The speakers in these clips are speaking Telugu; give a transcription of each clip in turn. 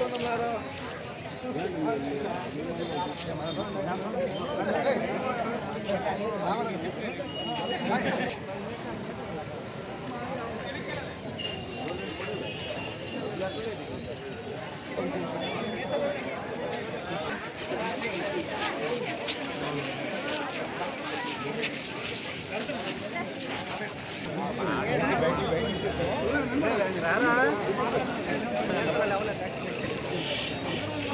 రారా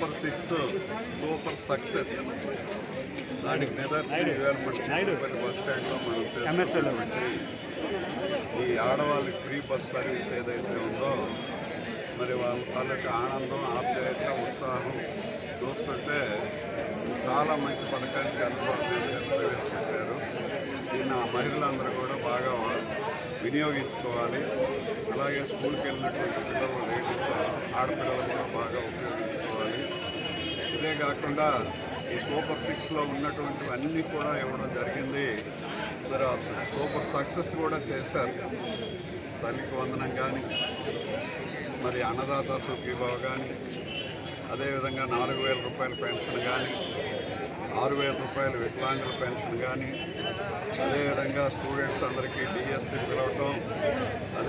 సూపర్ సిక్స్ సూపర్ సక్సెస్. దానికి నిదర్శనం బస్ స్టాండ్లో మనం ఈ ఆడవాళ్ళకి ఫ్రీ బస్ సర్వీస్ ఏదైతే ఉందో మరి వాళ్ళ తాలూకా ఆనందం ఆప్యాయత ఉత్సాహం చూస్తుంటే చాలా మంచి నాయుడు గారు ప్రవేశపెట్టారు. దీన్ని ఆ మహిళలందరూ కూడా బాగా వినియోగించుకోవాలి. అలాగే స్కూల్కి వెళ్ళినటువంటి పిల్లలు లేడీస్ ఆడపిల్లలు కూడా బాగా ఉపయోగించుకోవాలి. ఇదే కాకుండా ఈ సూపర్ సిక్స్లో ఉన్నటువంటి అన్నీ కూడా ఇవ్వడం జరిగింది. మరి సూపర్ సక్సెస్ కూడా చేశారు. తల్లికి వందనం కానీ మరి అన్నదాత సుఖీభావ కానీ అదేవిధంగా నాలుగు వేల రూపాయల పెన్షన్ కానీ ఆరు వేల రూపాయల వికలాంగుల పెన్షన్ కానీ అదేవిధంగా స్టూడెంట్స్ అందరికీ డిఎస్సి పిలవటం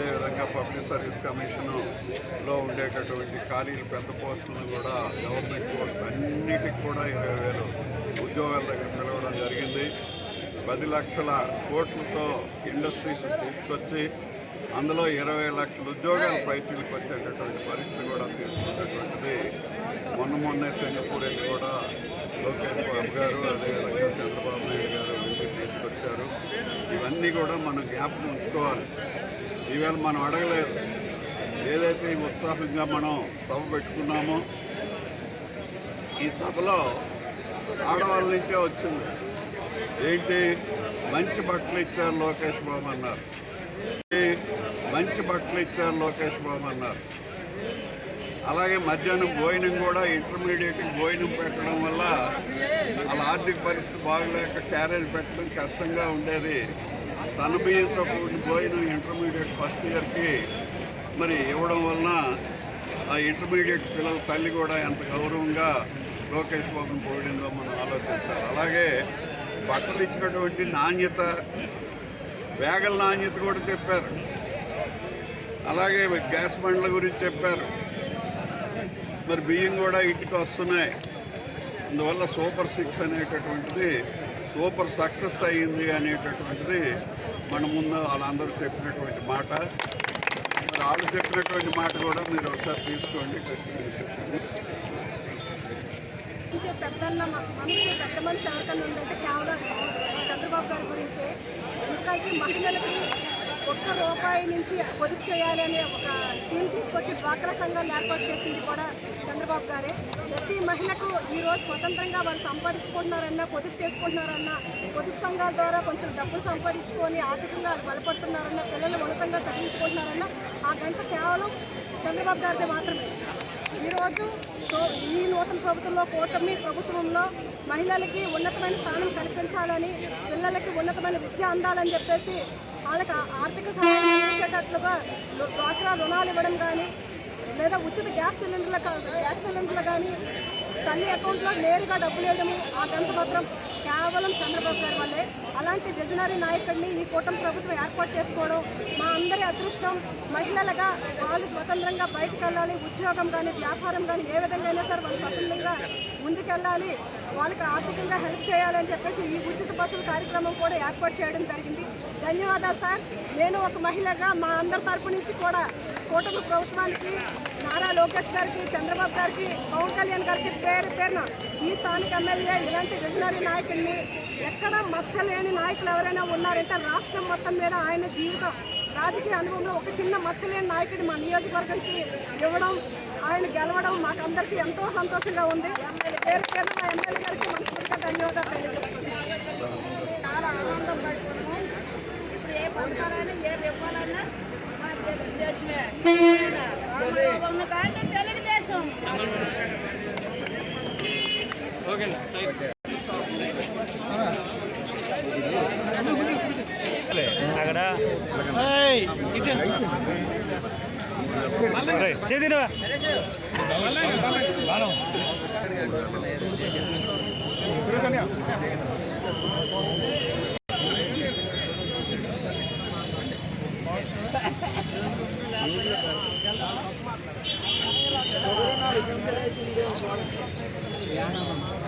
అదేవిధంగా పబ్లిక్ సర్వీస్ కమిషన్లో ఉండేటటువంటి ఖాళీలు పెద్ద పోస్టులను కూడా గవర్నమెంట్ పోస్టులు అన్నిటికి కూడా ఇరవై వేలు ఉద్యోగాల దగ్గర పిలవడం జరిగింది. పది లక్షల కోట్లతో ఇండస్ట్రీస్ తీసుకొచ్చి అందులో ఇరవై లక్షల ఉద్యోగాలు పైచీలకు వచ్చేటటువంటి పరిస్థితి కూడా తీసుకున్నటువంటిది. మొన్న మొన్నే సింగపూర్ వెళ్ళి కూడా లోకేష్ బాబు గారు అదేవిధంగా చంద్రబాబు నాయుడు గారు వెళ్ళి తీసుకొచ్చారు. ఇవన్నీ కూడా మనం జ్ఞాపకం ఉంచుకోవాలి. ఈవేళ మనం అడగలేదు. ఏదైతే ఈ ఉత్సాహంగా మనం సభ పెట్టుకున్నామో ఈ సభలో ఆడవాళ్ళ నుంచే వచ్చింది. ఏంటి? మంచి బట్టలు ఇచ్చారు లోకేష్ బాబు అన్నారు. మంచి బట్టలు ఇచ్చారు లోకేష్ బాబు అన్నారు. అలాగే మధ్యాహ్నం భోజనం కూడా ఇంటర్మీడియట్ భోజనం పెట్టడం వల్ల వాళ్ళ ఆర్థిక పరిస్థితి బాగలేక క్యారేజ్ పెట్టడం కష్టంగా ఉండేది. సన్నబియ్యంతో కూడిన పోయిన ఇంటర్మీడియట్ ఫస్ట్ ఇయర్కి మరి ఇవ్వడం వలన ఆ ఇంటర్మీడియట్ పిల్లల తల్లి కూడా ఎంత గౌరవంగా లోకేష్ బాబును పోయిందో మనం ఆలోచించాలి అలాగే బట్టలు ఇచ్చినటువంటి నాణ్యత వేగల నాణ్యత కూడా చెప్పారు. అలాగే గ్యాస్ బండ్ల గురించి చెప్పారు. మరి బియ్యం కూడా ఇంటికి వస్తున్నాయి. అందువల్ల సూపర్ సిక్స్ అనేటటువంటిది సూపర్ సక్సెస్ అయ్యింది అనేటటువంటిది మన ముందు వాళ్ళందరూ చెప్పినటువంటి మాట. మరి వాళ్ళు చెప్పినటువంటి మాట కూడా మీరు ఒకసారి తీసుకోండి చెప్పండి పెద్దన్న మనసు పెద్ద మనిషి ఎవరికన్నా ఉందంటే కేవలం చంద్రబాబు గారి గురించే. ఎందుకంటే మహిళలకు ఒక్క రూపాయి నుంచి పొదుపు చేయాలనే ఒక స్కీమ్ తీసుకొచ్చి డ్వాక్రా సంఘాలు ఏర్పాటు చేసింది కూడా చంద్రబాబు గారే. ప్రతి మహిళకు ఈరోజు స్వతంత్రంగా వాళ్ళు సంపాదించుకుంటున్నారన్నా పొదుపు చేసుకుంటున్నారన్నా పొదుపు సంఘాల ద్వారా కొంచెం డబ్బులు సంపాదించుకొని ఆర్థికంగా వాళ్ళు బలపడుతున్నారన్నా పిల్లలు ఉన్నతంగా చదివించుకుంటున్నారన్నా ఆ గంట కేవలం చంద్రబాబు గారిదే మాత్రమే. ఈరోజు సో ఈ నూతన ప్రభుత్వంలో కూటమి ప్రభుత్వంలో మహిళలకి ఉన్నతమైన స్థానం కల్పించాలని పిల్లలకి ఉన్నతమైన విద్య అందాలని చెప్పేసి వాళ్ళకి ఆర్థిక సహాయం అందించేటట్లుగా డ్వాక్రా రుణాలు ఇవ్వడం కానీ లేదా ఉచిత గ్యాస్ సిలిండర్ల గ్యాస్ సిలిండర్లు కానీ తల్లి అకౌంట్లో నేరుగా డబ్బులు వేయడము ఆ గంట మాత్రం కేవలం చంద్రబాబు గారి వల్లే. అలాంటి విజనరీ నాయకుడిని ఈ కూటమి ప్రభుత్వం ఏర్పాటు చేసుకోవడం మా అందరి అదృష్టం. మహిళలుగా వాళ్ళు స్వతంత్రంగా బయటకు వెళ్ళాలి ఉద్యోగం కానీ వ్యాపారం కానీ ఏ విధంగా అయినా సరే వాళ్ళు స్వతంత్రంగా ముందుకెళ్ళాలి. వాళ్ళకి ఆర్థికంగా హెల్ప్ చేయాలని చెప్పేసి ఈ ఉచిత బస్సుల కార్యక్రమం కూడా ఏర్పాటు చేయడం జరిగింది. ధన్యవాదాలు సార్. నేను ఒక మహిళగా మా అందరి తరపు నుంచి కూడా కూటమి ప్రభుత్వానికి నారా లోకేష్ గారికి చంద్రబాబు గారికి పవన్ కళ్యాణ్ గారికి పేరు పేరున ఈ స్థానిక ఎమ్మెల్యే ఇలాంటి విజనరీ నాయకుడిని ఎక్కడ మచ్చలేని నాయకులు ఎవరైనా ఉన్నారంటే రాష్ట్రం మొత్తం మీద ఆయన జీవితం రాజకీయ అనుభవంలో ఒక చిన్న మచ్చలేని నాయకుడి మా నియోజకవర్గానికి ఇవ్వడం ఆయన గెలవడం మాకు అందరికీ ఎంతో సంతోషంగా ఉంది. పేరు పేరు మా ఎమ్మెల్యే గారికి మనస్ఫూర్తిగా ధన్యవాదాలు తెలియజేస్తున్నాను. చాలా ఆనందం పడుతున్నాం ఇప్పుడు ఏ పథకాలైనా ఏమి ఇవ్వాలన్నా మా ఉన్న కానీ తెలుగుదేశం అక్కడ చేదిరా Yeah,